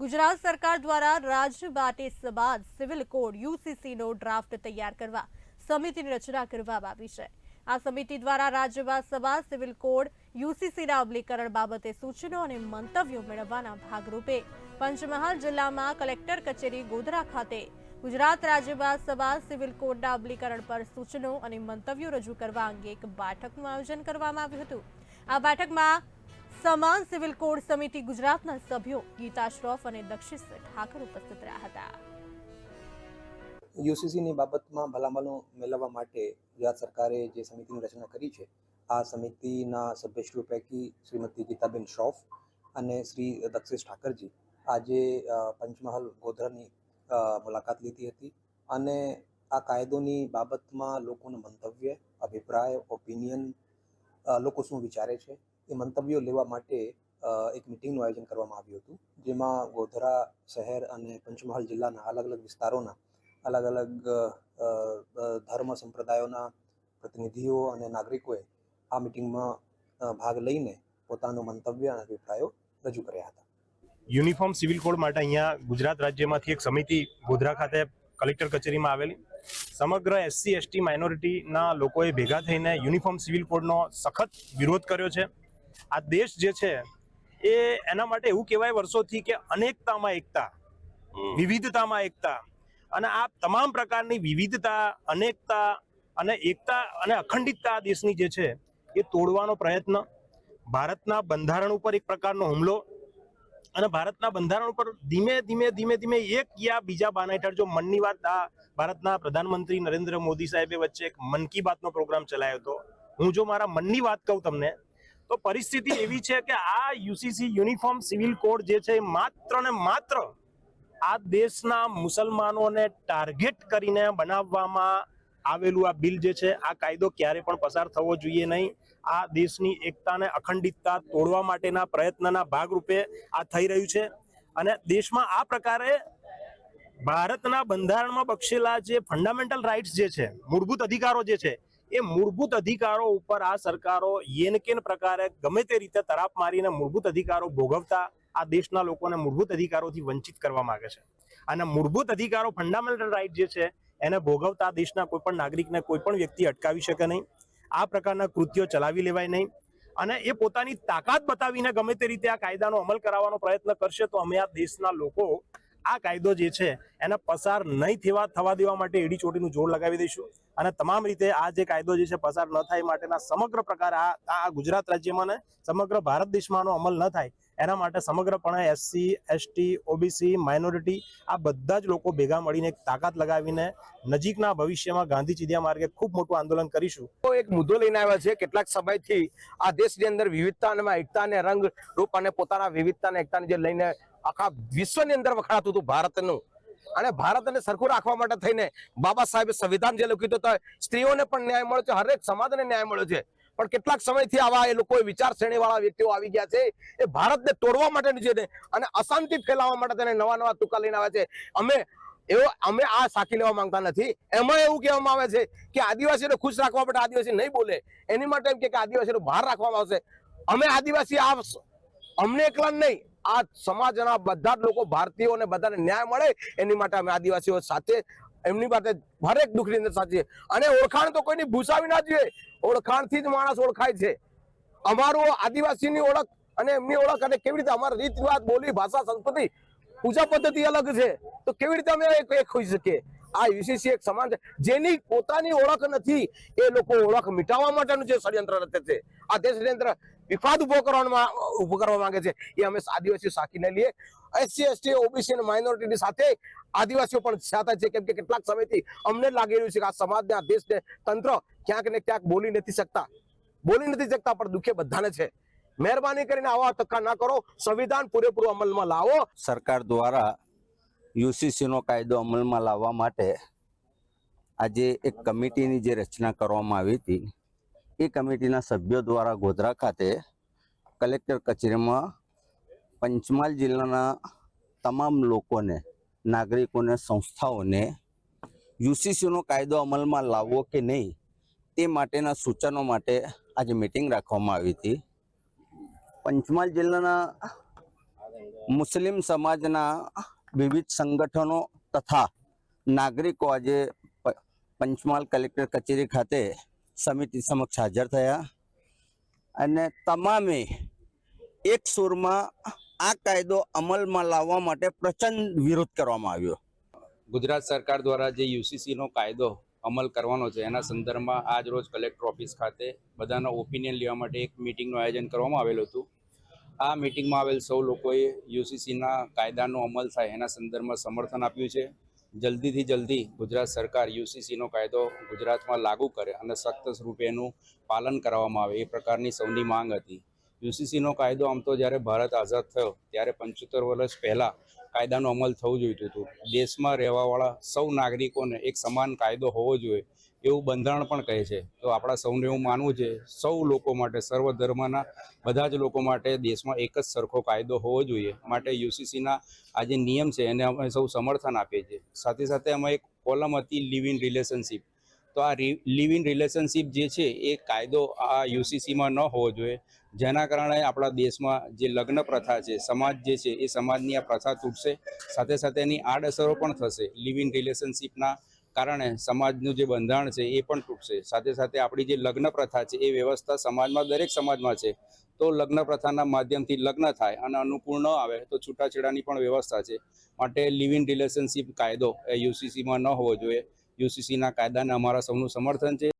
ગુજરાત સરકાર દ્વારા રાજબાટી સમાજ સિવિલ કોડ યુસીસીનો ડ્રાફ્ટ તૈયાર કરવા સમિતિની રચના કરવામાં આવી છે. આ સમિતિ દ્વારા રાજ્યમાં સમાજ સિવિલ કોડ યુસીસીના અમલીકરણ બાબતે સૂચનો અને મંતવ્યો મેળવવાના ભાગરૂપે પંચમહાલ જિલ્લામાં કલેક્ટર કચેરી ગોધરા ખાતે ગુજરાત રાજ્યમાં સમાજ સિવિલ કોડના અમલીકરણ પર સૂચનો અને મંતવ્યો રજૂ કરવા અંગે એક બેઠકનું આયોજન કરવામાં આવ્યું હતું. આ બેઠકમાં સમાન સિવિલ કોડ સમિતિ ગુજરાતના સભ્યો ગીતા શ્રોફ અને દક્ષિશ ઠાકર ઉપસ્થિત રહ્યા હતા. યુસીસીની બાબતમાં ભલામણો મેળવવા માટે ગુજરાત સરકારે જે સમિતિની રચના કરી છે, આ સમિતિના સભ્યશ્રીઓ પૈકી શ્રીમતી ગીતાબેન શ્રોફ અને શ્રી દક્ષિષ ઠાકરજી આજે પંચમહાલ ગોધરાની મુલાકાત લીધી હતી અને આ કાયદોની બાબતમાં લોકોનું મંતવ્ય, અભિપ્રાય, ઓપિનિયન લોકો શું વિચારે છે એ મંતવ્યો લેવા માટે એક મિટિંગનું આયોજન કરવામાં આવ્યું હતું, જેમાં ગોધરા શહેર અને પંચમહાલ જિલ્લાના અલગ અલગ વિસ્તારોના, અલગ અલગ ધર્મ સંપ્રદાયોના પ્રતિનિધિઓ અને નાગરિકોએ આ મિટિંગમાં ભાગ લઈને પોતાનું મંતવ્ય અને અભિપ્રાયો રજૂ કર્યા હતા. યુનિફોર્મ સિવિલ કોડ માટે અહીંયા ગુજરાત રાજ્યમાંથી એક સમિતિ ગોધરા ખાતે કલેક્ટર કચેરીમાં આવેલી. સમગ્ર એસસી, એસટી, માઇનોરિટીના લોકોએ ભેગા થઈને યુનિફોર્મ સિવિલ કોડનો સખત વિરોધ કર્યો છે. આ દેશ જે છે એ એના માટે એવું કહેવાય વર્ષોથી કે અનેકતામાં એકતા વિવિધતામાં એકતા. અને આ તમામ પ્રકારની વિવિધતા અનેકતા અને એકતા અને અખંડિતતા આ દેશની જે છે એ તોડવાનો પ્રયત્ન ભારતના બંધારણ ઉપર એક પ્રકારનો હુમલો અને ભારતના બંધારણ ઉપર ધીમે ધીમે ધીમે ધીમે એક યા બીજા બાના હેઠળ જો મનની વાત આ ભારતના પ્રધાનમંત્રી નરેન્દ્ર મોદી સાહેબે વચ્ચે એક મન કી બાતનો પ્રોગ્રામ ચલાવ્યો હતો હું જો મારા મનની વાત કહું તમને તો પરિસ્થિતિ એવી છે કે આ યુસીસી યુનિફોર્મ સિવિલ કોડ જે છે માત્ર ને માત્ર આ દેશના મુસલમાનોને ટાર્ગેટ કરીને બનાવવામાં આવેલું આ બિલ જે છે, આ કાયદો ક્યારે પણ પસાર થવો જોઈએ નહીં. આ દેશની એકતાને અખંડિતતા તોડવા માટેના પ્રયત્નના ભાગરૂપે આ થઈ રહ્યું છે. અને દેશમાં આ પ્રકારે ભારતના બંધારણમાં બક્ષેલા જે ફંડામેન્ટલ રાઇટ્સ જે છે, મૂળભૂત અધિકારો જે છે એ મૂળભૂત અધિકારો ઉપર આ સરકારો યેનકેન પ્રકારે ગમે તે રીતે તરાપ મારીને મૂળભૂત અધિકારો ભોગવતા આ દેશના લોકોને મૂળભૂત અધિકારોથી વંચિત કરવા માંગે છે. અને મૂળભૂત અધિકારો ફંડામેન્ટલ રાઇટ જે છે, એને ભોગવતા દેશના કોઈ પણ નાગરિકને કોઈ પણ વ્યક્તિ અટકાવી શકે નહીં. આ પ્રકારના કૃત્યો ચલાવી લેવાય નહીં. અને એ પોતાની તાકાત બતાવીને ગમે તે રીતે આ કાયદાનો અમલ કરાવવાનો પ્રયત્ન કરશે તો અમે આ દેશના લોકો આ કાયદો જે છે, એને પસાર નહીં થવા થવા દેવા માટે એડી ચોટીનું જોર લગાવી દઈશું. અને તમામ રીતે આ જે કાયદો જે છે, પસાર ન થાય માટેના સમગ્ર પ્રકાર આ આ ગુજરાત રાજ્યમાં ને સમગ્ર ભારત દેશમાં અમલ ન થાય, એના માટે સમગ્રપણે એસસી એસટી ઓબીસી માઇનોરિટી આ બધા જ લોકો ભેગા મળીને એક તાકાત લગાવીને નજીકના ભવિષ્યમાં ગાંધી ચીધિયા માર્ગે ખૂબ મોટું આંદોલન કરીશું. તો એક મુદ્દો લઈને આવ્યા છે, કેટલાક સમયથી આ દેશની અંદર વિવિધતા અને એકતા અને રંગ રૂપ અને પોતાના વિવિધતા અને એકતાને જે લઈને આખા વિશ્વની અંદર વખણાતું હતું ભારતનું. અને ભારતને સરખું રાખવા માટે થઈને બાબા સાહેબે સંવિધાન જે લખ્યું હતું સ્ત્રીઓને પણ ન્યાય મળ્યો છે, હરેક સમાજને ન્યાય મળ્યો છે. પણ કેટલાક સમયથી આવા એ લોકો વિચાર શ્રેણી વાળા વ્યક્તિઓ આવી ગયા છે. એ ભારતને તોડવા માટે છે અને અશાંતિ ફેલાવવા માટે તેને નવા નવા તુકા લઈને આવ્યા છે. અમે એવો, અમે આ સાકી લેવા માંગતા નથી. એમાં એવું કહેવામાં આવે છે કે આદિવાસીને ખુશ રાખવા માટે આદિવાસી નહીં બોલે. એની માટે એમ કે આદિવાસીને બહાર રાખવામાં આવશે. અમે આદિવાસી આ અમને એકલા નહીં આ સમાજના બધા જ લોકો ભારતીયોને બધાને ન્યાય મળે એની માટે અમે આદિવાસીઓ સાથે, એમની માટે હરેક દુઃખની અંદર સાચીએ અને ઓળખાણ તો કોઈની ભૂસાવી ના જોઈએ. ઓળખાણથી જ માણસ ઓળખાય છે. અમારું આદિવાસીની ઓળખ અને એમની ઓળખ અને કેવી રીતે અમારા રીત રિવાજ બોલી, ભાષા, સંસ્કૃતિ, પૂજા પદ્ધતિ અલગ છે. તો કેવી રીતે અમે એક હોઈ શકીએ? આ યુસીસી એક સમાન છે. જેની પોતાની ઓળખ નથી, એ લોકો ઓળખ મિટાવવા માટેનું જે ષડયંત્ર રચે છે. આ દેશ ષડયંત્ર વિવાદ ઊભો કરવામાં, ઊભો કરવા માંગે છે. એ અમે આદિવાસીઓ સાકીને લઈએ. એસસી, એસટી, ઓબીસી અને માઇનોરિટીની સાથે આદિવાસીઓ પણ સાથે છે. કેમ કે કેટલાક સમયથી અમને લાગી રહ્યું છે કે આ સમાજને, આ દેશને તંત્ર ક્યાંક ને ક્યાંક બોલી નથી શકતા. બોલી નથી શકતા, પણ દુઃખે બધાને છે. મહેરબાની કરીને આવા તક્કા ના કરો. સંવિધાન પૂરેપૂરો અમલમાં લાવો. સરકાર દ્વારા યુસીસીનો કાયદો અમલમાં લાવવા માટે આજે એક કમિટીની જે રચના કરવામાં આવી હતી, એ કમિટીના સભ્યો દ્વારા ગોધરા ખાતે કલેક્ટર કચેરીમાં પંચમહાલ જિલ્લાના તમામ લોકોને, નાગરિકોને, સંસ્થાઓને યુસીસીનો કાયદો અમલમાં લાવવો કે નહીં, તે માટેના સૂચનો માટે આજે મિટિંગ રાખવામાં આવી હતી. પંચમહાલ જિલ્લાના મુસ્લિમ સમાજના વિવિધ સંગઠનો તથા નાગરિકો આજે પંચમહાલ કલેક્ટર કચેરી ખાતે સમિતિ સમક્ષ હાજર થયા. અને તમામે એક સુરમાં આ કાયદો અમલમાં લાવવા માટે પ્રચંડ વિરોધ કરવામાં આવ્યો. ગુજરાત સરકાર દ્વારા જે યુસીસીનો કાયદો અમલ કરવાનો છે, એના સંદર્ભમાં આજ રોજ કલેક્ટર ઓફિસ ખાતે બધાના ઓપિનિયન લેવા માટે એક મિટિંગનું આયોજન કરવામાં આવેલું હતું. આ મિટિંગમાં આવેલ સૌ લોકોએ યુસીસીના કાયદાનો અમલ થાય એના સંદર્ભમાં સમર્થન આપ્યું છે. જલ્દીથી જલ્દી ગુજરાત સરકાર યુસીસીનો કાયદો ગુજરાતમાં લાગુ કરે અને સખ્ત રૂપે એનું પાલન કરવામાં આવે એ પ્રકારની સૌની માંગ હતી. યુસીસીનો કાયદો આમ તો જ્યારે ભારત આઝાદ થયો, ત્યારે પંચોતેર વર્ષ પહેલાં કાયદાનો અમલ થવું જોઈતું હતું. દેશમાં રહેવાવાળા સૌ નાગરિકોને એક સમાન કાયદો હોવો જોઈએ એવું બંધારણ પણ કહે છે. તો આપણા સૌને એવું માનવું છે, સૌ લોકો માટે, સર્વ ધર્મના બધા જ લોકો માટે દેશમાં એક જ સરખો કાયદો હોવો જોઈએ. માટે યુસીસીના આ જે નિયમ છે, એને અમે સૌ સમર્થન આપીએ છીએ. સાથે સાથે અમે એક કોલમ હતી, લિવ ઇન રિલેશનશીપ. તો આ લિવ ઇન રિલેશનશીપ જે છે, એ કાયદો આ યુસીસીમાં ન હોવો જોઈએ. જેના કારણે આપણા દેશમાં જે લગ્ન પ્રથા છે, સમાજ જે છે, એ સમાજની આ પ્રથા તૂટશે. સાથે સાથે એની આડઅસરો પણ થશે. લિવ ઇન રિલેશનશીપના કારણે સમાજનું જે બંધારણ છે, એ પણ તૂટશે. સાથે સાથે આપણી જે લગ્ન પ્રથા છે, એ વ્યવસ્થા સમાજમાં, દરેક સમાજમાં છે. તો લગ્ન પ્રથાના માધ્યમથી લગ્ન થાય અને અનુકૂળ ન આવે તો છૂટાછેડાની પણ વ્યવસ્થા છે. માટે લિવ ઇન રિલેશનશીપ કાયદો એ યુસીસીમાં ન હોવો જોઈએ. યુસીસીના કાયદાને અમારા સૌનું સમર્થન છે.